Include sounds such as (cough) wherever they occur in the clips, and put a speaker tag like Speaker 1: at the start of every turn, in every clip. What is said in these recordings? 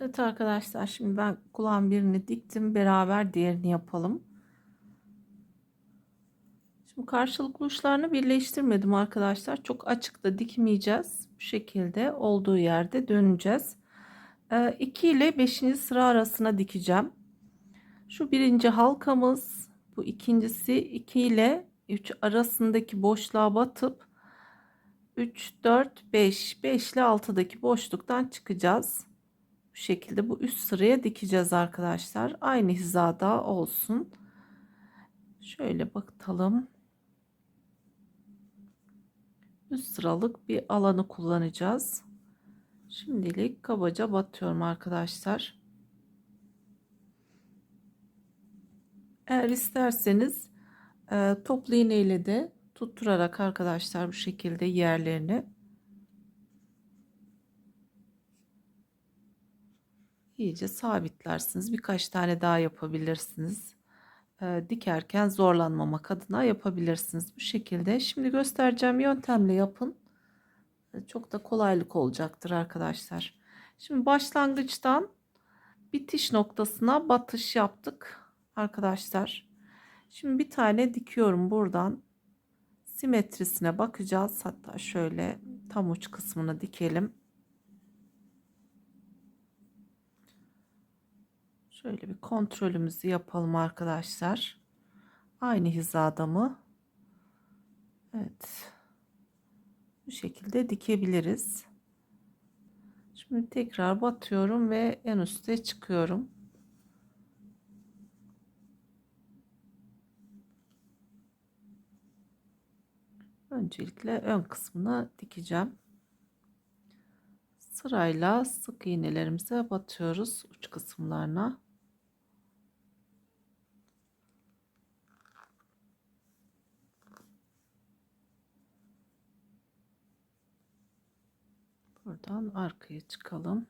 Speaker 1: Evet arkadaşlar şimdi ben kulağın birini diktim beraber diğerini yapalım. Şimdi karşılıklı uçlarını birleştirmedim arkadaşlar. Çok açıkta dikmeyeceğiz. Bu şekilde olduğu yerde döneceğiz. 2 ee, ile 5. sıra arasına dikeceğim. Şu birinci halkamız bu ikincisi 2 ile 3 arasındaki boşluğa batıp 3 4 5 5 ile 6'daki boşluktan çıkacağız. Bu şekilde bu üst sıraya dikeceğiz arkadaşlar. Aynı hizada olsun. Şöyle bakalım. Üst sıralık bir alanı kullanacağız. Şimdilik kabaca batıyorum arkadaşlar. Eğer isterseniz e, toplu iğne ile de tutturarak arkadaşlar bu şekilde yerlerini iyice sabitlersiniz. Birkaç tane daha yapabilirsiniz. E, dikerken zorlanmamak adına yapabilirsiniz bu şekilde. Şimdi göstereceğim yöntemle yapın. E, çok da kolaylık olacaktır arkadaşlar. Şimdi başlangıçtan bitiş noktasına batış yaptık arkadaşlar. Şimdi bir tane dikiyorum buradan. Simetrisine bakacağız. Hatta şöyle tam uç kısmını dikelim. Şöyle bir kontrolümüzü yapalım arkadaşlar. Aynı hizada mı? Evet. Bu şekilde dikebiliriz. Şimdi tekrar batıyorum ve en üste çıkıyorum. Öncelikle ön kısmını dikeceğim. Sırayla sık iğnelerimize batıyoruz uç kısımlarına. Buradan arkaya çıkalım.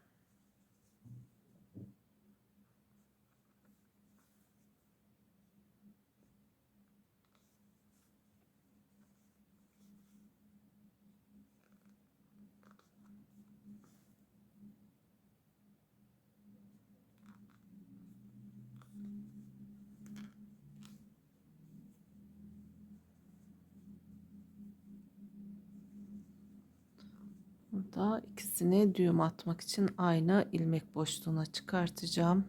Speaker 1: Burada ikisini düğüm atmak için aynı ilmek boşluğuna çıkartacağım.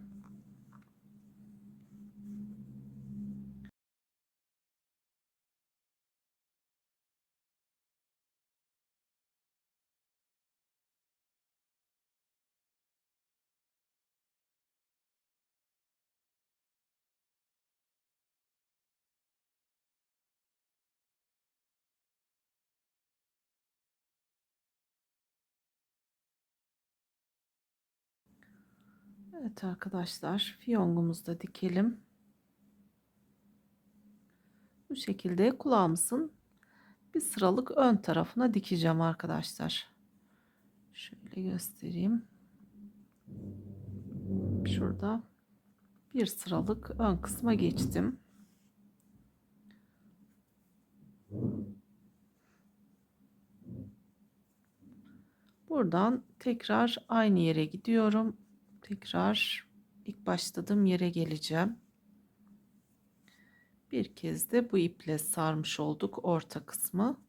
Speaker 1: Evet arkadaşlar fiyongumuzu da dikelim. Bu şekilde kulağımızın bir sıralık ön tarafına dikeceğim arkadaşlar. Şöyle göstereyim. Şurada bir sıralık ön kısma geçtim. Buradan tekrar aynı yere gidiyorum tekrar ilk başladığım yere geleceğim. Bir kez de bu iple sarmış olduk orta kısmı.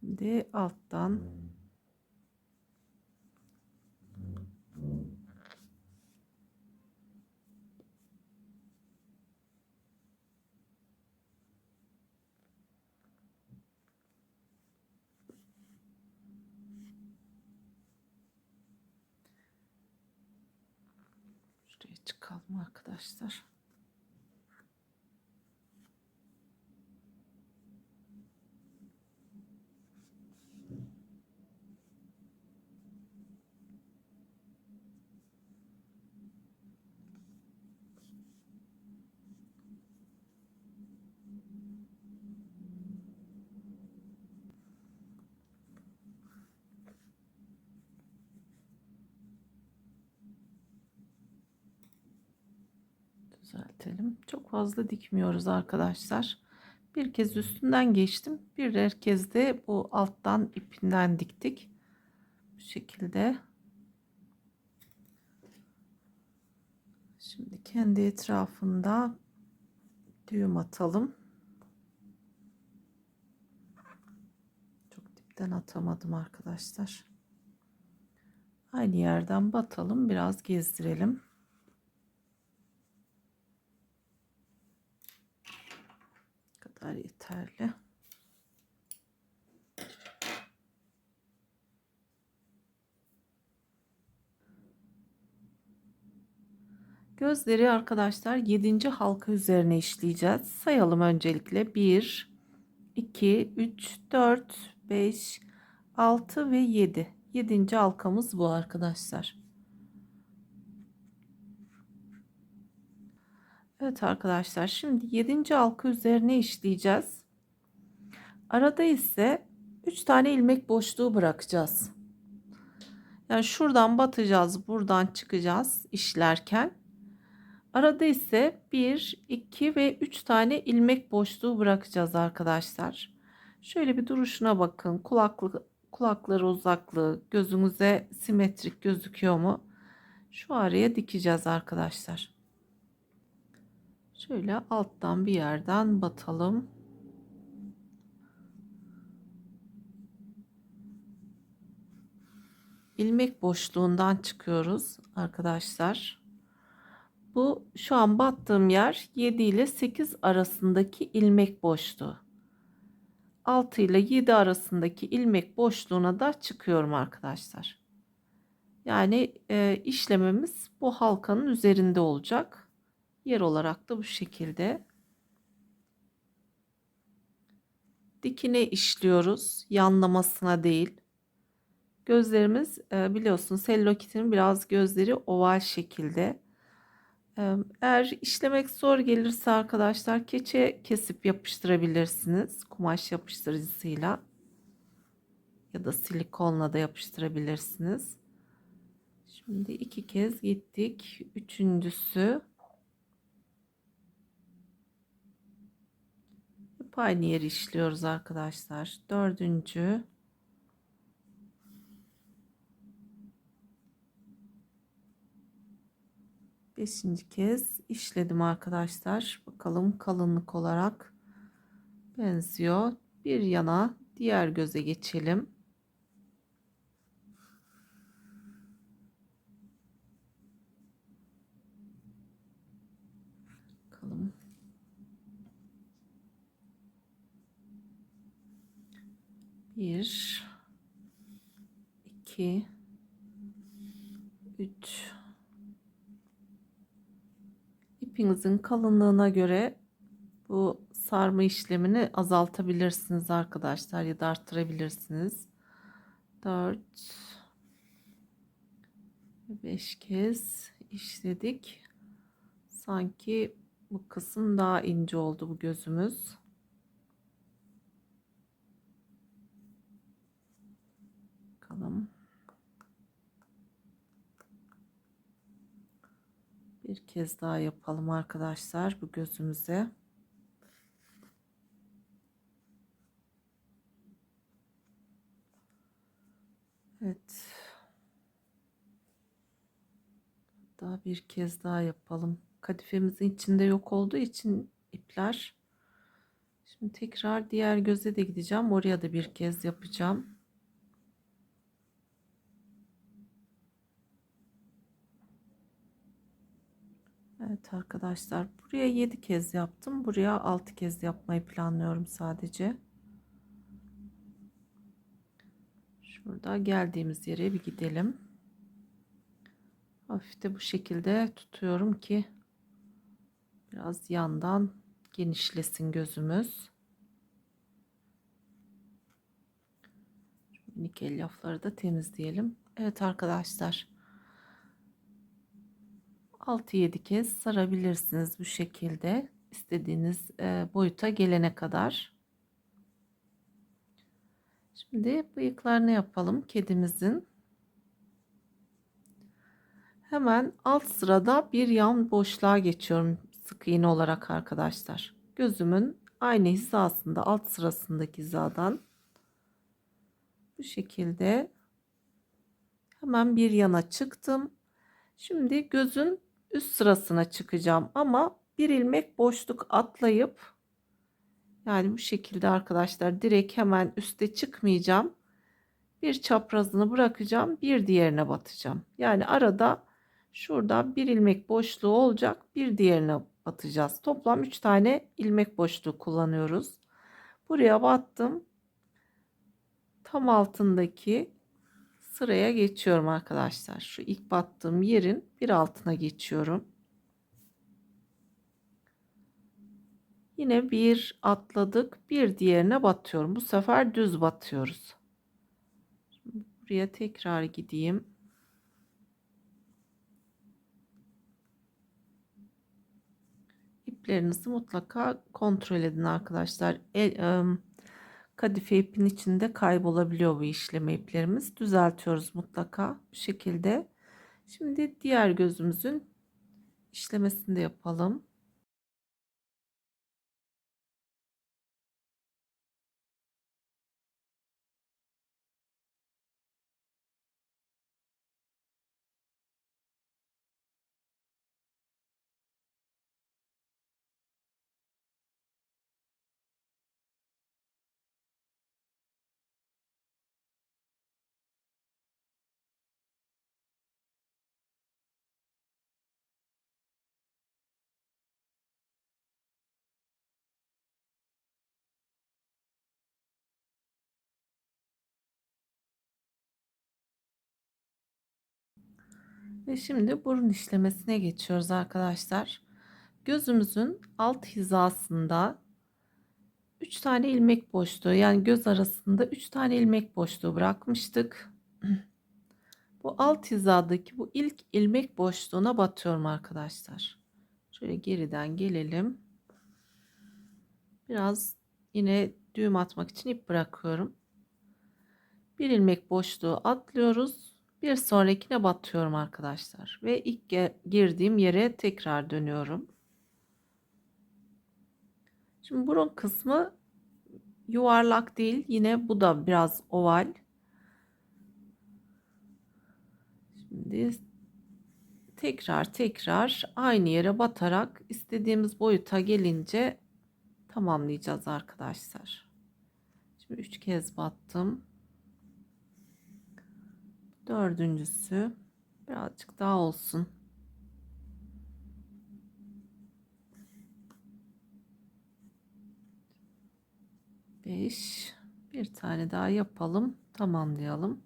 Speaker 1: Şimdi alttan çıkalım arkadaşlar. Düzeltelim. Çok fazla dikmiyoruz arkadaşlar. Bir kez üstünden geçtim. Bir kez de bu alttan ipinden diktik. Bu şekilde. Şimdi kendi etrafında düğüm atalım. Çok dipten atamadım arkadaşlar. Aynı yerden batalım. Biraz gezdirelim. Bu kadar yeterli. Gözleri arkadaşlar 7. halka üzerine işleyeceğiz. Sayalım öncelikle 1 2 3 4 5 6 ve 7. 7. halkamız bu arkadaşlar. Evet arkadaşlar şimdi 7. halka üzerine işleyeceğiz. Arada ise 3 tane ilmek boşluğu bırakacağız. Yani şuradan batacağız, buradan çıkacağız işlerken. Arada ise 1, 2 ve 3 tane ilmek boşluğu bırakacağız arkadaşlar. Şöyle bir duruşuna bakın. Kulaklık, kulakları uzaklığı gözünüze simetrik gözüküyor mu? Şu araya dikeceğiz arkadaşlar. Şöyle alttan bir yerden batalım. ilmek boşluğundan çıkıyoruz arkadaşlar. Bu şu an battığım yer 7 ile 8 arasındaki ilmek boşluğu. 6 ile 7 arasındaki ilmek boşluğuna da çıkıyorum arkadaşlar. Yani e, işlememiz bu halkanın üzerinde olacak. Yer olarak da bu şekilde. Dikine işliyoruz. Yanlamasına değil. Gözlerimiz e, biliyorsunuz Hello biraz gözleri oval şekilde. Eğer işlemek zor gelirse arkadaşlar keçe kesip yapıştırabilirsiniz. Kumaş yapıştırıcısıyla ya da silikonla da yapıştırabilirsiniz. Şimdi iki kez gittik. Üçüncüsü aynı yeri işliyoruz arkadaşlar. Dördüncü Beşinci kez işledim arkadaşlar. Bakalım kalınlık olarak benziyor. Bir yana diğer göze geçelim. Bakalım. Bir, iki, üç, ipinizin kalınlığına göre bu sarma işlemini azaltabilirsiniz arkadaşlar ya da arttırabilirsiniz. 4 5 kez işledik. Sanki bu kısım daha ince oldu bu gözümüz. Bakalım. Bir kez daha yapalım arkadaşlar bu gözümüze. Evet. Daha bir kez daha yapalım. Kadifemizin içinde yok olduğu için ipler. Şimdi tekrar diğer göze de gideceğim. Oraya da bir kez yapacağım. Evet arkadaşlar buraya 7 kez yaptım. Buraya 6 kez yapmayı planlıyorum sadece. Şurada geldiğimiz yere bir gidelim. Hafif de bu şekilde tutuyorum ki biraz yandan genişlesin gözümüz. Minik elyafları da temizleyelim. Evet arkadaşlar. 6-7 kez sarabilirsiniz bu şekilde istediğiniz boyuta gelene kadar. Şimdi bıyıklarını yapalım kedimizin. Hemen alt sırada bir yan boşluğa geçiyorum sık iğne olarak arkadaşlar. Gözümün aynı hizasında alt sırasındaki hizadan bu şekilde Hemen bir yana çıktım. Şimdi gözün üst sırasına çıkacağım ama bir ilmek boşluk atlayıp yani bu şekilde arkadaşlar direkt hemen üste çıkmayacağım. Bir çaprazını bırakacağım, bir diğerine batacağım. Yani arada şurada bir ilmek boşluğu olacak, bir diğerine batacağız. Toplam 3 tane ilmek boşluğu kullanıyoruz. Buraya battım. Tam altındaki sıraya geçiyorum arkadaşlar. Şu ilk battığım yerin bir altına geçiyorum. Yine bir atladık, bir diğerine batıyorum. Bu sefer düz batıyoruz. Şimdi buraya tekrar gideyim. İplerinizi mutlaka kontrol edin arkadaşlar. El, ıı, kadife ipin içinde kaybolabiliyor bu işleme iplerimiz. Düzeltiyoruz mutlaka bu şekilde. Şimdi diğer gözümüzün işlemesini de yapalım. Ve şimdi burun işlemesine geçiyoruz arkadaşlar. Gözümüzün alt hizasında 3 tane ilmek boşluğu yani göz arasında 3 tane ilmek boşluğu bırakmıştık. (clears throat) Bu alt hizadaki bu ilk ilmek boşluğuna batıyorum arkadaşlar. Şöyle geriden gelelim. Biraz yine düğüm atmak için ip bırakıyorum. Bir ilmek boşluğu atlıyoruz bir sonrakine batıyorum arkadaşlar ve ilk girdiğim yere tekrar dönüyorum. Şimdi burun kısmı yuvarlak değil yine bu da biraz oval. Şimdi tekrar tekrar aynı yere batarak istediğimiz boyuta gelince tamamlayacağız arkadaşlar. Şimdi üç kez battım. Dördüncüsü birazcık daha olsun. Beş. Bir tane daha yapalım. Tamamlayalım.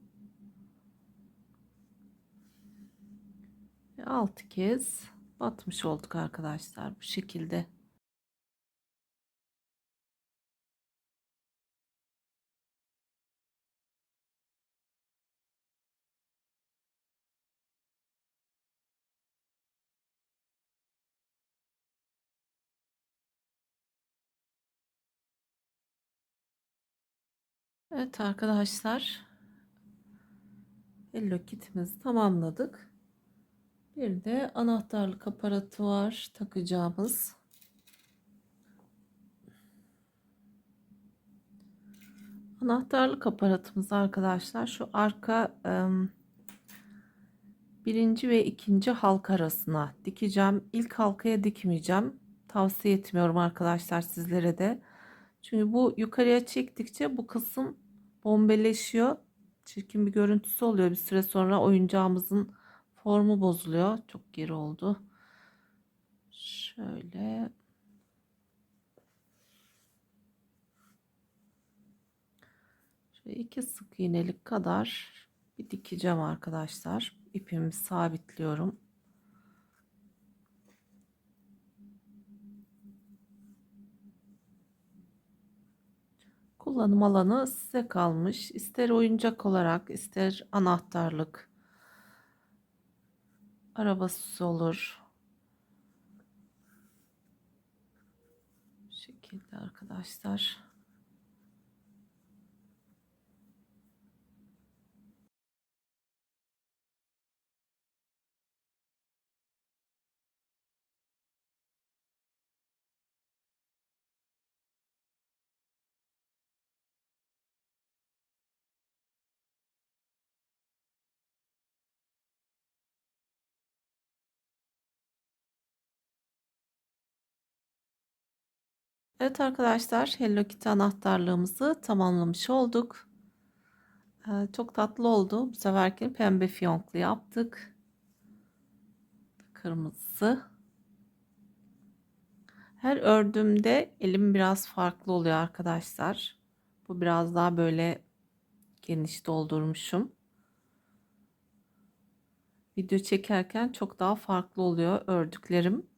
Speaker 1: Ve altı kez batmış olduk arkadaşlar bu şekilde. Evet arkadaşlar. Hello kitimizi tamamladık. Bir de anahtarlık aparatı var takacağımız. Anahtarlık aparatımız arkadaşlar şu arka birinci ve ikinci halka arasına dikeceğim. İlk halkaya dikmeyeceğim. Tavsiye etmiyorum arkadaşlar sizlere de. Çünkü bu yukarıya çektikçe bu kısım bombeleşiyor. Çirkin bir görüntüsü oluyor. Bir süre sonra oyuncağımızın formu bozuluyor. Çok geri oldu. Şöyle Şöyle iki sık iğnelik kadar bir dikeceğim arkadaşlar. İpimi sabitliyorum. Kullanım alanı size kalmış. İster oyuncak olarak, ister anahtarlık, araba süsü olur. Bu şekilde arkadaşlar. Evet arkadaşlar Hello Kitty anahtarlığımızı tamamlamış olduk. Ee, çok tatlı oldu. Bu seferki pembe fiyonklu yaptık. Kırmızı. Her ördüğümde elim biraz farklı oluyor arkadaşlar. Bu biraz daha böyle geniş doldurmuşum. Video çekerken çok daha farklı oluyor ördüklerim.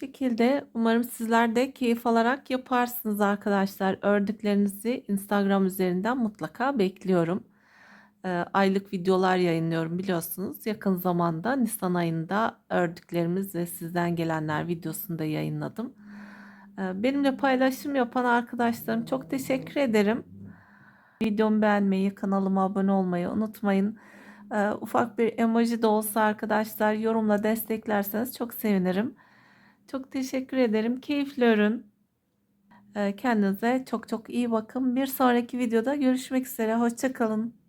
Speaker 1: Şekilde umarım sizler de keyif alarak yaparsınız arkadaşlar. Ördüklerinizi Instagram üzerinden mutlaka bekliyorum. Ee, aylık videolar yayınlıyorum biliyorsunuz. Yakın zamanda Nisan ayında ördüklerimiz ve sizden gelenler videosunu da yayınladım. Ee, benimle paylaşım yapan arkadaşlarım çok teşekkür ederim. Videomu beğenmeyi, kanalıma abone olmayı unutmayın. Ee, ufak bir emoji de olsa arkadaşlar yorumla desteklerseniz çok sevinirim. Çok teşekkür ederim. Keyifli örün. Ee, kendinize çok çok iyi bakın. Bir sonraki videoda görüşmek üzere. Hoşçakalın.